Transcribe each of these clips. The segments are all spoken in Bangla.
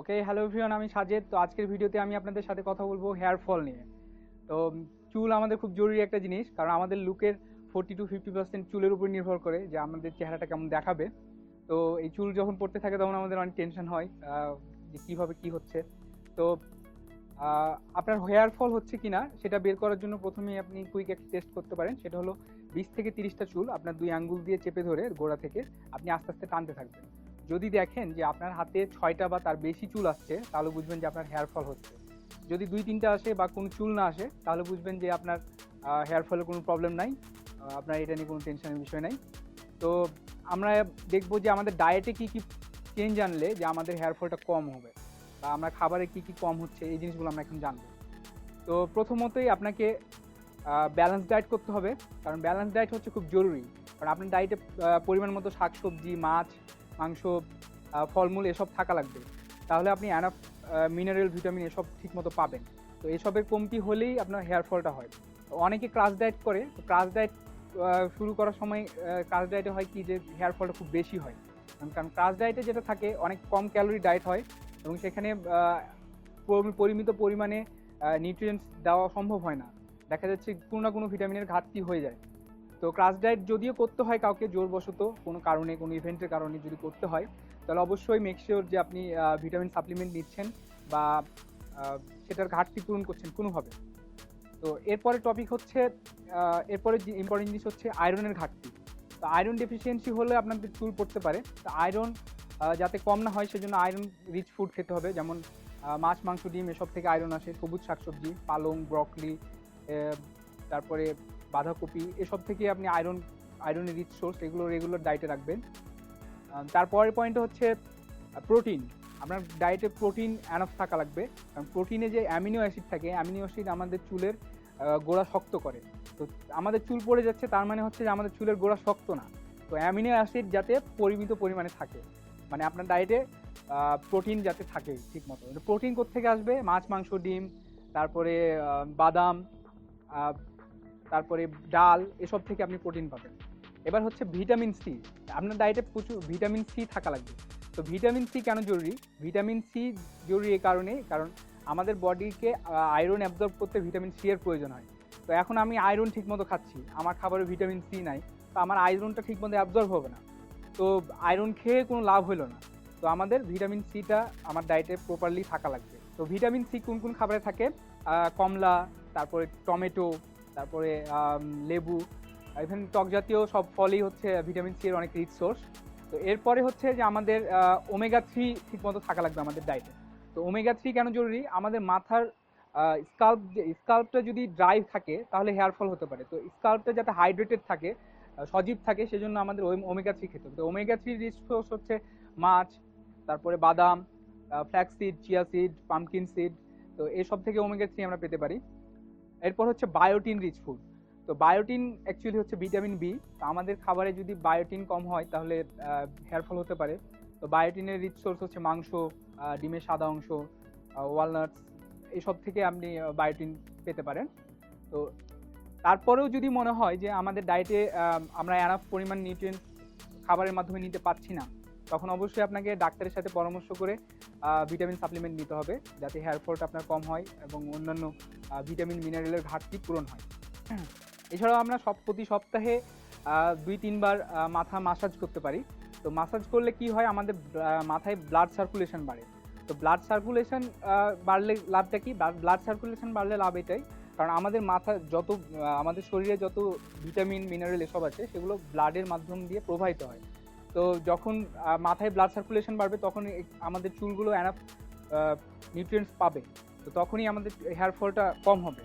ওকে হ্যালো এভরিওয়ান আমি সাজেদ। তো আজকের ভিডিওতে আমি আপনাদের সাথে কথা বলব হেয়ার ফল নিয়ে। তো চুল আমাদের খুব জরুরি একটা জিনিস, কারণ আমাদের লুকের ফোর্টি টু ফিফটি পার্সেন্ট চুলের উপর নির্ভর করে যে আমাদের চেহারাটা কেমন দেখাবে। তো, এই চুল যখন পড়তে থাকে তখন আমাদের অনেক টেনশন হয় যে কীভাবে কি হচ্ছে। তো আপনার হেয়ার ফল হচ্ছে কিনা সেটা বের করার জন্য প্রথমেই আপনি কুইক একটা টেস্ট করতে পারেন। সেটা হলো বিশ থেকে তিরিশটা চুল আপনার দুই আঙ্গুল দিয়ে চেপে ধরে গোড়া থেকে আপনি আস্তে আস্তে টানতে থাকবেন। যদি দেখেন যে আপনার হাতে ছয়টা বা তার বেশি চুল আসছে, তাহলে বুঝবেন যে আপনার হেয়ার ফল হচ্ছে। যদি দুই তিনটা আসে বা কোনো চুল না আসে, তাহলে বুঝবেন যে আপনার হেয়ার ফলের কোনো প্রবলেম নাই। আপনার এটা নিয়ে কোনো টেনশনের বিষয় নাই। তো আমরা দেখব যে আমাদের ডায়েটে কি কি চেঞ্জ আনলে যে আমাদের হেয়ার ফলটা কম হবে, বা আমরা খাবারে কি কি কম হচ্ছে, এই জিনিসগুলো আমরা এখন জানব। তো প্রথমতই আপনাকে ব্যালেন্স ডায়েট করতে হবে। কারণ ব্যালেন্স ডায়েট হচ্ছে খুব জরুরি। কারণ আপনার ডায়েটে পরিমাণ মতো শাকসবজি, মাছ মাংস ফলমূল এসব থাকা লাগবে। তাহলে আপনি অ্যানাফ মিনারেল ভিটামিন এসব ঠিকমতো পাবেন। তো এসবের কমতি হলেই আপনার হেয়ার ফলটা হয়। অনেকে ক্রাশ ডায়েট করে। তো ক্রাশ ডায়েট শুরু করার সময় ক্রাশ ডায়েটে হয় কি যে হেয়ার ফলটা খুব বেশি হয়। কারণ- ক্রাশ ডায়েটে যেটা থাকে, অনেক কম ক্যালোরি ডায়েট হয় এবং সেখানে পরিমিত পরিমাণে নিউট্রিয়েন্টস দেওয়া সম্ভব হয় না। দেখা যাচ্ছে কোনো না কোনো ভিটামিনের ঘাটতি হয়ে যায়। তো ক্রাশ ডায়েট যদিও করতে হয় কাউকে জোরবশত, কোনো কারণে, কোনো ইভেন্টের কারণে যদি করতে হয়, তাহলে অবশ্যই মেক শিওর যে আপনি ভিটামিন সাপ্লিমেন্ট নিচ্ছেন বা সেটার ঘাটতি পূরণ করছেন কোনোভাবে। তো এরপরে টপিক হচ্ছে এরপরে যে ইম্পর্টেন্ট জিনিস হচ্ছে আয়রনের ঘাটতি। তো আয়রন ডেফিসিয়েন্সি হলে আপনাদের চুল পড়তে পারে। তো আয়রন যাতে কম না হয় সেজন্য আয়রন রিচ ফুড খেতে হবে। যেমন মাছ, মাংস, ডিম, এসব থেকে আয়রন আসে। সবুজ শাকসবজি, পালং ব্রকলি তারপরে বাঁধাকপি, এসব থেকে আপনি আয়রন আয়রনের রিচ সোর্স এগুলো রেগুলার ডায়েটে রাখবেন। তারপরের পয়েন্ট হচ্ছে প্রোটিন আপনার ডায়েটে প্রোটিন অ্যানফ থাকা লাগবে। কারণ প্রোটিনে যে অ্যামিনো অ্যাসিড থাকে অ্যামিনো অ্যাসিড আমাদের চুলের গোড়া শক্ত করে। তো আমাদের চুল পড়ে যাচ্ছে, তার মানে হচ্ছে যে আমাদের চুলের গোড়া শক্ত না। তো অ্যামিনো অ্যাসিড যাতে পরিমিত পরিমাণে থাকে। মানে আপনার ডায়েটে প্রোটিন যাতে থাকে ঠিক মতো প্রোটিন থেকে আসবে? মাছ, মাংস, ডিম, তারপরে বাদাম তারপরে ডাল, এসব থেকে আপনি প্রোটিন পাবেন। এবার হচ্ছে ভিটামিন সি আপনার ডায়েটে প্রচুর ভিটামিন সি থাকা লাগবে। তো ভিটামিন সি কেন জরুরি? ভিটামিন সি জরুরি এই কারণে, কারণ আমাদের বডিকে আয়রন অ্যাবজর্ব করতে ভিটামিন সি এর প্রয়োজন হয়। তো এখন আমি আয়রন ঠিকমতো খাচ্ছি, আমার খাবারে ভিটামিন সি নাই, তো আমার আয়রনটা ঠিকমতো অ্যাবজর্ব হবে না। তো আয়রন খেয়ে কোনো লাভ হলো না। তো আমাদের ভিটামিন সিটা আমার ডায়েটে প্রপারলি থাকা লাগবে। তো ভিটামিন সি কোন কোন খাবারে থাকে? কমলা, তারপরে টমেটো তারপরে লেবু এখানে টক জাতীয় সব ফলই হচ্ছে ভিটামিন সি এর অনেক রিচ সোর্স তো এরপরে হচ্ছে যে আমাদের ওমেগা থ্রি ঠিকমতো থাকা লাগবে আমাদের ডায়েটে তো ওমেগা থ্রি কেন জরুরি? আমাদের মাথার স্কাল্প স্কাল্পটা যদি ড্রাই থাকে, তাহলে হেয়ার ফল হতে পারে। তো স্কাল্পটা যাতে হাইড্রেটেড থাকে সজীব থাকে, সেজন্য আমাদের ওমেগা থ্রি খেতে হবে। তো ওমেগা থ্রি রিচ সোর্স হচ্ছে মাছ, তারপরে বাদাম flax seed chia seed pumpkin seed তো এসব থেকে ওমেগা থ্রি আমরা পেতে পারি। এরপর হচ্ছে বায়োটিন রিচ ফুড তো বায়োটিন অ্যাকচুয়ালি হচ্ছে ভিটামিন বি তো আমাদের খাবারে যদি বায়োটিন কম হয়, তাহলে হেয়ার ফল হতে পারে। তো বায়োটিনের রিচ সোর্স হচ্ছে মাংস ডিমের সাদা অংশ ওয়ালনাটস এসব থেকে আপনি বায়োটিন পেতে পারেন। তো তারপরেও যদি মনে হয় যে আমাদের ডায়েটে আমরা এনাফ পরিমাণ নিউট্রিয়েন্ট খাবারের মাধ্যমে নিতে পারছি না তখন অবশ্যই আপনাকে ডাক্তারের সাথে পরামর্শ করে ভিটামিন সাপ্লিমেন্ট নিতে হবে যাতে হেয়ার ফলটা আপনার কম হয় এবং অন্যান্য ভিটামিন মিনারেলের ঘাটতি পূরণ হয়। এছাড়াও আমরা সব, প্রতি সপ্তাহে দুই, তিনবার মাথা মাসাজ করতে পারি। তো মাসাজ করলে কি হয়? আমাদের মাথায় ব্লাড সার্কুলেশন বাড়ে। তো ব্লাড সার্কুলেশন বাড়লে লাভটা কি? ব্লাড সার্কুলেশন বাড়লে লাভ এটাই। কারণ আমাদের মাথা যত আমাদের শরীরে যত ভিটামিন মিনারেল এসব আছে, সেগুলো ব্লাডের মাধ্যম দিয়ে প্রবাহিত হয়। তো যখন মাথায় ব্লাড সার্কুলেশন বাড়বে, তখন আমাদের চুলগুলো অ্যানাপ নিউট্রিয়েন্টস পাবে। তো তখনই আমাদের হেয়ার ফলটা কম হবে।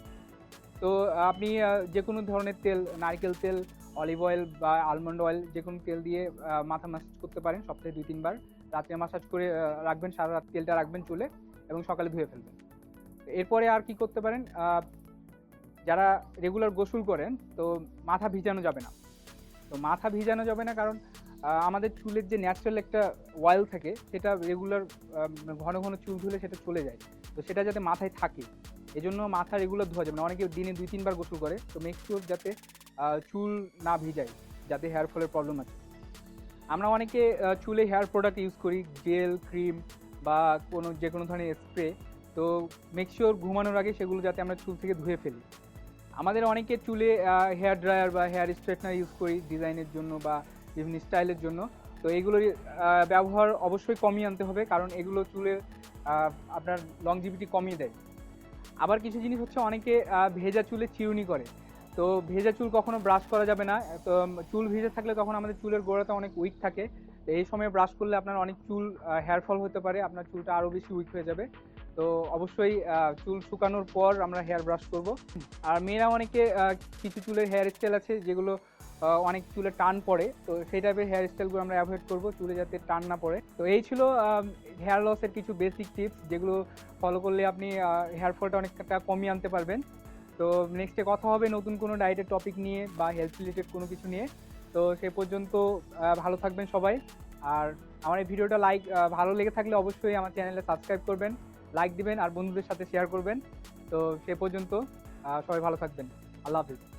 তো আপনি যে কোনো ধরনের তেল, নারকেল তেল অলিভ অয়েল বা আলমন্ড অয়েল যে কোনো তেল দিয়ে মাথা ম্যাসাজ করতে পারেন, সপ্তাহে দুই, তিনবার। রাত্রে ম্যাসাজ করে রাখবেন, সারা রাত তেলটা রাখবেন চুলে এবং সকালে ধুয়ে ফেলবেন। এরপরে আর কি করতে পারেন যারা রেগুলার গোসল করেন, তো মাথা ভিজানো যাবে না। তো মাথা ভিজানো যাবে না কারণ আমাদের চুলের যে ন্যাচারাল একটা অয়েল থাকে, সেটা রেগুলার ঘন ঘন চুল ধুলে সেটা চলে যায়। তো সেটা যাতে মাথায় থাকে, এজন্য মাথা রেগুলার ধোয়া যাবে না অনেকে দিনে দুই, তিনবার গোসল করে। তো মেক শিওর যাতে চুল না ভিজায়, যাতে হেয়ার ফলের প্রবলেম আছে। আমরা অনেকে চুলে হেয়ার প্রোডাক্ট ইউজ করি জেল ক্রিম বা কোনো যে কোনো ধরনের স্প্রে তো মেকশিওর ঘুমানোর আগে সেগুলো যাতে আমরা চুল থেকে ধুয়ে ফেলি। আমাদের অনেকে চুলে হেয়ার ড্রায়ার বা হেয়ার স্ট্রেটনার ইউজ করি ডিজাইনের জন্য বা বিভিন্ন স্টাইলের জন্য। তো এগুলোর ব্যবহার অবশ্যই কমিয়ে আনতে হবে কারণ এগুলো চুলে আপনার লংজিভিটি কমিয়ে দেয়। আবার কিছু জিনিস হচ্ছে অনেকে ভেজা চুলে চিরুনি করে। তো ভেজা চুল কখনো ব্রাশ করা যাবে না। তো চুল ভেজে থাকলে তখন আমাদের চুলের গোড়াটা অনেক উইক থাকে। তো এই সময় ব্রাশ করলে আপনার অনেক চুল হেয়ার ফল হতে পারে, আপনার চুলটা আরও বেশি উইক হয়ে যাবে। তো অবশ্যই চুল শুকানোর পর আমরা হেয়ার ব্রাশ করব। আর মেয়েরা অনেকে কিছু চুলের হেয়ার স্টাইল আছে যেগুলো অনেক চুলে টান পড়ে। তো সেই টাইপের হেয়ার স্টাইলগুলো আমরা অ্যাভয়েড করব চুলে যাতে টান না পড়ে। তো এই ছিল হেয়ার লসের কিছু বেসিক টিপস যেগুলো ফলো করলে আপনি হেয়ার ফলটা অনেকটা কমিয়ে আনতে পারবেন। তো নেক্সটে কথা হবে নতুন কোনো ডায়েটের টপিক নিয়ে বা হেলথ রিলেটেড কোনো কিছু নিয়ে। তো সে পর্যন্ত ভালো থাকবেন সবাই। আর আমার এই ভিডিওটা লাইক ভালো লেগে থাকলে অবশ্যই আমার চ্যানেলে সাবস্ক্রাইব করবেন। লাইক দিবেন আর বন্ধুদের সাথে শেয়ার করবেন। তো সে পর্যন্ত সবাই ভালো থাকবেন। আল্লাহ হাফিজ।